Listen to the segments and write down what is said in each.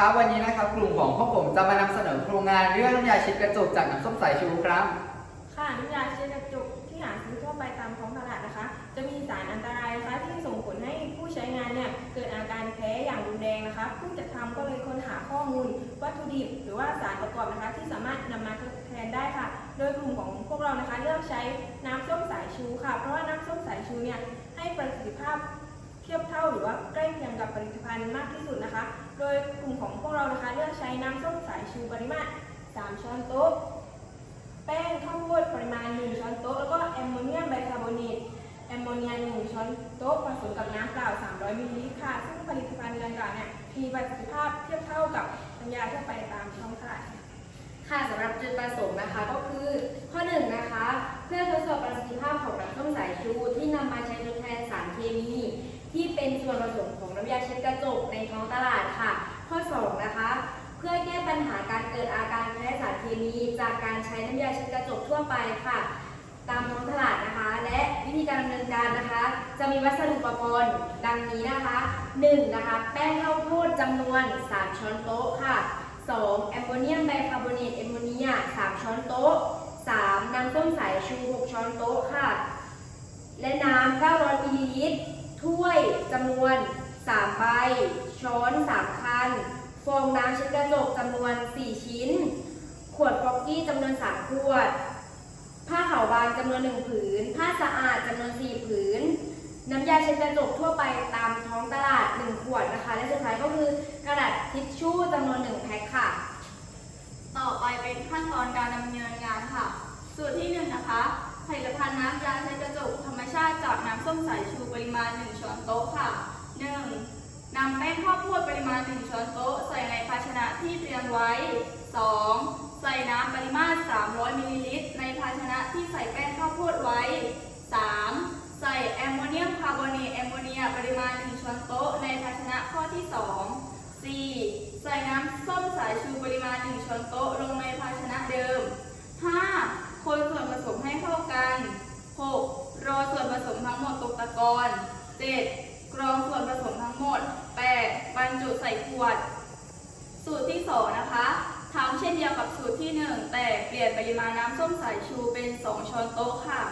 ครับวันนี้นะครับกลุ่มของพวกผมจะมานำเสนอโครงงานเรื่องน้ำยาเช็ดกระจกจากน้ำส้มสายชูครับ ค่ะน้ำยาเช็ดกระจกที่หาซื้อทั่วไปตามท้องตลาดนะคะ จะมีสารอันตรายนะคะที่ส่งผลให้ผู้ใช้งานเนี่ยเกิดอาการแพ้อย่างรุนแรงนะคะผู้จัดทำก็เลยค้นหาข้อมูล วัตถุดิบหรือว่าสารประกอบนะคะ ที่สามารถนำมาทดแทนได้ค่ะ โดยกลุ่มของพวกเรานะคะเลือกใช้น้ำส้มสายชูค่ะ เพราะว่าน้ำส้มสายชูเนี่ยให้ประสิทธิภาพเทียบเท่าหรือว่าใกล้เคียงกับผลิตภัณฑ์มากที่สุดนะคะ โดยกลุ่มของพวกเรานะคะเลือกใช้น้ำส้มสายชูปริมาตร 3 ช้อนโต๊ะ แป้งข้าวโพดปริมาณ 1 ช้อนโต๊ะ แล้วก็แอมโมเนียมไบคาร์บอเนตแอมโมเนีย1ช้อนโต๊ะผสมกับน้ำเปล่า 300มิลลิลิตรค่ะ ซึ่งผลิตภัณฑ์ดังกล่าวเนี่ยมีประสิทธิภาพเทียบเท่ากับน้ำยาทั่วไปตามท้องตลาดค่ะค่ะสำหรับจุดประสงค์นะคะก็คือข้อหนึ่งนะคะ เพื่อทดสอบประสิทธิภาพ จากการใช้น้ำยาเช็ดกระจกทั่วไปค่ะ ตามท้องตลาดนะคะ และวิธีการดำเนินการนะคะ จะมีวัสดุอุปกรณ์ดังนี้นะคะ 1 นะคะ แป้งข้าวโพดจำนวน 3 ช้อนโต๊ะค่ะ 2. แอมโมเนียมไบคาร์บอเนตแอมโมเนีย 3 ช้อนโต๊ะ 3. น้ำส้มสายชู 6 ช้อนโต๊ะค่ะ และน้ำ900มิลลิลิตร ถ้วยจำนวน 3 ใบ ช้อน 3 คัน ฟองน้ำเช็ดกระจกจำนวน 4 ชิ้น ขวดฟอกกี้จำนวน 3 ขวด ผ้าขาวบางจำนวน 1 ผืน ผ้าสะอาดจำนวน 4 ผืน น้ำยาเช็ดกระจกทั่วไปตามท้องตลาด 1 ขวดนะคะ และสุดท้ายก็คือกระดาษทิชชู่จำนวน 1 แพ็คค่ะ ต่อไปเป็นขั้นตอนการดำเนินงานค่ะสูตรที่1นงนะคะผลิตภัณฑ์น้ำยาเช็ดกระจกธรรมชาติจากน้ำส้มสายชูปริมาณ 1 ช้อนโต๊ะค่ะ 1. นำแป้งข้าวโพดปริมาณ 1 ช้อนโต๊ะ ใส่ในภาชนะที่เตรียมไว้ 2. ใส่น้ำปริมาตร 300มิลลิลิตรในภาชนะที่ใส่แป้งข้าวโพดไว้ 3. ใส่แอมโมเนียมคาร์บอเนตแอมโมเนียปริมาณ 1ช้อนโต๊ะในภาชนะข้อที่ 2 4. ใส่น้ำส้มสายชูปริมาณ 1ช้อนโต๊ะลงในภาชนะเดิม 5. คนส่วนผสมให้เข้ากัน 6. รอส่วนผสมทั้งหมดตกตะกอน 7. กรองส่วนผสมทั้งหมด 8. บรรจุใส่ขวด สูตรที่ 2 นะคะทำเช่นเดียวกับสูตรที่ 1 แต่เปลี่ยนปริมาณน้ำส้มสายชูเป็น 2 ช้อนโต๊ะค่ะ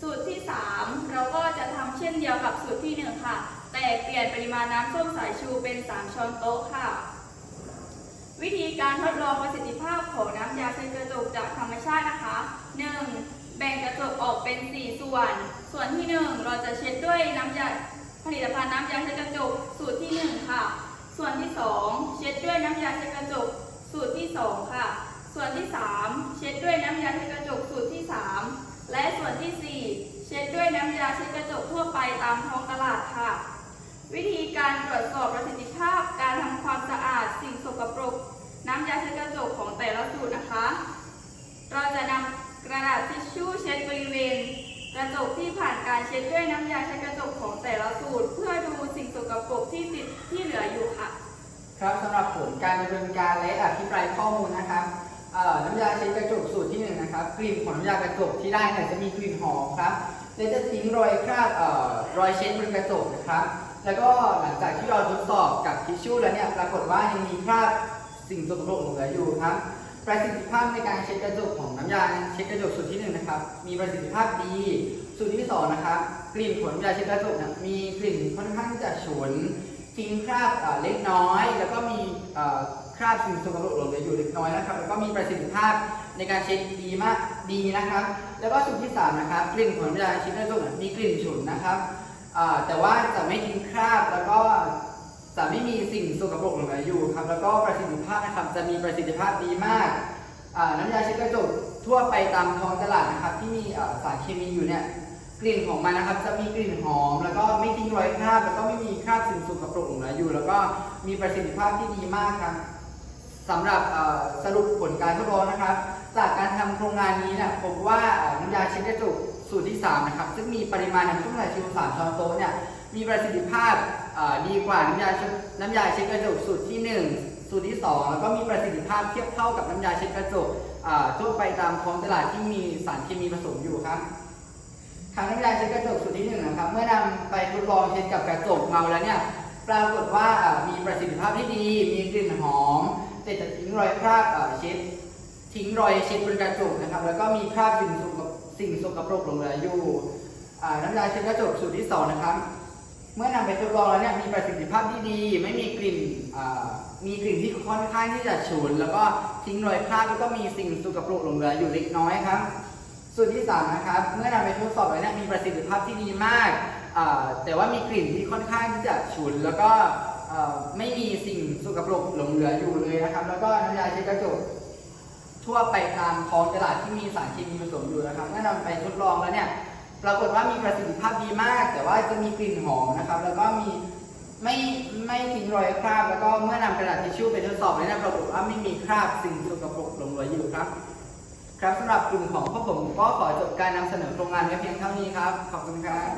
สูตรที่ 3 เราก็จะทำเช่นเดียวกับสูตรที่ 1 ค่ะ แต่เปลี่ยนปริมาณน้ำส้มสายชูเป็น 3 ช้อนโต๊ะค่ะ วิธีการทดลองประสิทธิภาพของน้ำยาเช็ดกระจกจากธรรมชาตินะคะ 1. แบ่งกระจกออกเป็น 4 ส่วน ส่วนที่ 1 เราจะเช็ดด้วยน้ำยาผลิตภัณฑ์น้ำยาเช็ดกระจกสูตรที่ 1 ค่ะ ส่วนที่ 2 เช็ดด้วยน้ำยาเช็ดกระจกสูตรที่ 2 ค่ะ ส่วนที่ 3 เช็ดด้วยน้ำยาเช็ดกระจกสูตรที่ 3 และส่วนที่ 4 เช็ดด้วยน้ำยาเช็ดกระจกทั่วไปตามท้องตลาดค่ะ วิธีการตรวจสอบประสิทธิภาพการทำความสะอาดสิ่งสกปรก น้ำยาเช็ดกระจกของแต่ละสูตรนะคะ เราจะนำกระดาษทิชชู่เช็ดบริเวณ กระจกที่ผ่านการเช็ดด้วยน้ำยาเช็ดกระจกของแต่ละสูตร เพื่อดูสิ่งสกปรกที่ติดที่เหลืออยู่ค่ะ ครับสำหรับผลการดำเนินการและอภิปรายข้อมูลนะครับน้ำยาเช็ดกระจกสูตรที่หนึ่งนะครับกลิ่นของน้ำยากระจกที่ได้เนี่ยจะมีกลิ่นหอมครับ และจะทิ้งรอยคราบเอ่อรอยเช็ดบนกระจกนะครับ แล้วก็หลังจากที่เราทดสอบกับทิชชู่แล้วเนี่ยปรากฏว่ายังมีคราบสิ่งสกปรกเหลืออยู่ครับ ประสิทธิภาพในการเช็ดกระจกของน้ำยาเช็ดกระจกสูตรที่หนึ่งนะครับ มีประสิทธิภาพดี สูตรที่สองนะครับ กลิ่นของน้ำยาเช็ดกระจกเนี่ยมีกลิ่นค่อนข้างจะฉุนทิ้งคราบเล็กน้อย แล้วก็มี คราบสิ่งสกปรกหลงเหลืออยู่เล็กน้อยนะครับ แล้วก็มีประสิทธิภาพในการเช็ดดีมากดีนะครับ แล้วก็สูตรที่สามนะครับกลิ่นของน้ำยาเช็ดกระจกเนี่ยมีกลิ่นฉุนนะครับแต่ว่าจะไม่ทิ้งคราบแล้วก็จะไม่มีสิ่งสกปรกหลงเหลืออยู่ครับ แล้วก็ประสิทธิภาพนะครับจะมีประสิทธิภาพดีมากน้ำยาเช็ดกระจกทั่วไปตามท้องตลาดนะครับ ที่มีสารเคมีอยู่เนี่ยกลิ่นของมันนะครับ จะมีกลิ่นหอม แล้วก็ไม่ทิ้งรอยคราบแล้วก็ไม่มีคราบสิ่งสกปรกหลงเหลืออยู่ แล้วก็มีประสิทธิภาพที่ดีมากครับ สำหรับสรุปผลการทดลองนะครับ จากการทำโครงงานนี้นี่ยพบว่าน้ำยาเช็ดกระจกสูตรที่ 3 นะครับ ซึ่งมีปริมาณน้ำส้มสายชู3ช้อนโต๊ะเนี่ยมีประสิทธิภาพดีกว่าน้ำยาเช็ดน้ำยาเช็ดกระจกสูตรที่ 1 สูตรที่ 2 แล้วก็มีประสิทธิภาพเทียบเท่ากับน้ำยาเช็ดกระจกทั่วไปตามท้องตลาดที่มีสารเคมีผสมอยู่ครับทางน้ำยาเช็ดกระจกสูตรที่หนึ่งนะครับ เมื่อนำไปทดลองเช็ดกับกระจกเงาแล้วเนี่ยปรากฏว่าอ่ามีประสิทธิภาพที่ดี มีกลิ่นหอม แต่จะทิ้งรอยคราบเช็ดทิ้งรอยเช็ดบนกระจกนะครับ แล้วก็มีคราบสิ่งสกปรกสิ่งสกปรกหลงเหลืออยู่น้ำยาเช็ดกระจกสูตรที่สองนะครับ เมื่อนำไปทดลองแล้วเนี่ยมีประสิทธิภาพที่ดี ไม่มีกลิ่นมีกลิ่นที่ค่อนข้างที่จะฉุน แล้วก็ทิ้งรอยคราบแล้วก็มีสิ่งสกปรกหลงเหลืออยู่เล็กน้อยครับส่วนที่สามนะครับ เมื่อนำไปทดสอบแล้วเนี่ยมีประสิทธิภาพที่ดีมาก แต่ว่ามีกลิ่นที่ค่อนข้างที่จะฉุน แล้วก็ ไม่มีสิ่งสกปรกหลงเหลืออยู่เลยนะครับ แล้วก็น้ำยาเช็ดกระจกทั่วไปตามท้องตลาดที่มีสารเคมีผสมอยู่นะครับเมื่อนำไปทดลองแล้วเนี่ยปรากฏว่ามีประสิทธิภาพดีมาก แต่ว่าจะมีกลิ่นหอมนะครับ แล้วก็มีไม่ไม่ทิ้งรอยคราบ แล้วก็เมื่อนำกระดาษทิชชู่ไปทดสอบแล้วเนี่ยปรากฏว่าไม่มีคราบสิ่งสกปรกหลงเหลืออยู่ครับ ครับสำหรับกลุ่มของพวกผมก็ขอจบการนำเสนอโครงงานไว้เพียงเท่านี้ครับ ขอบคุณครับ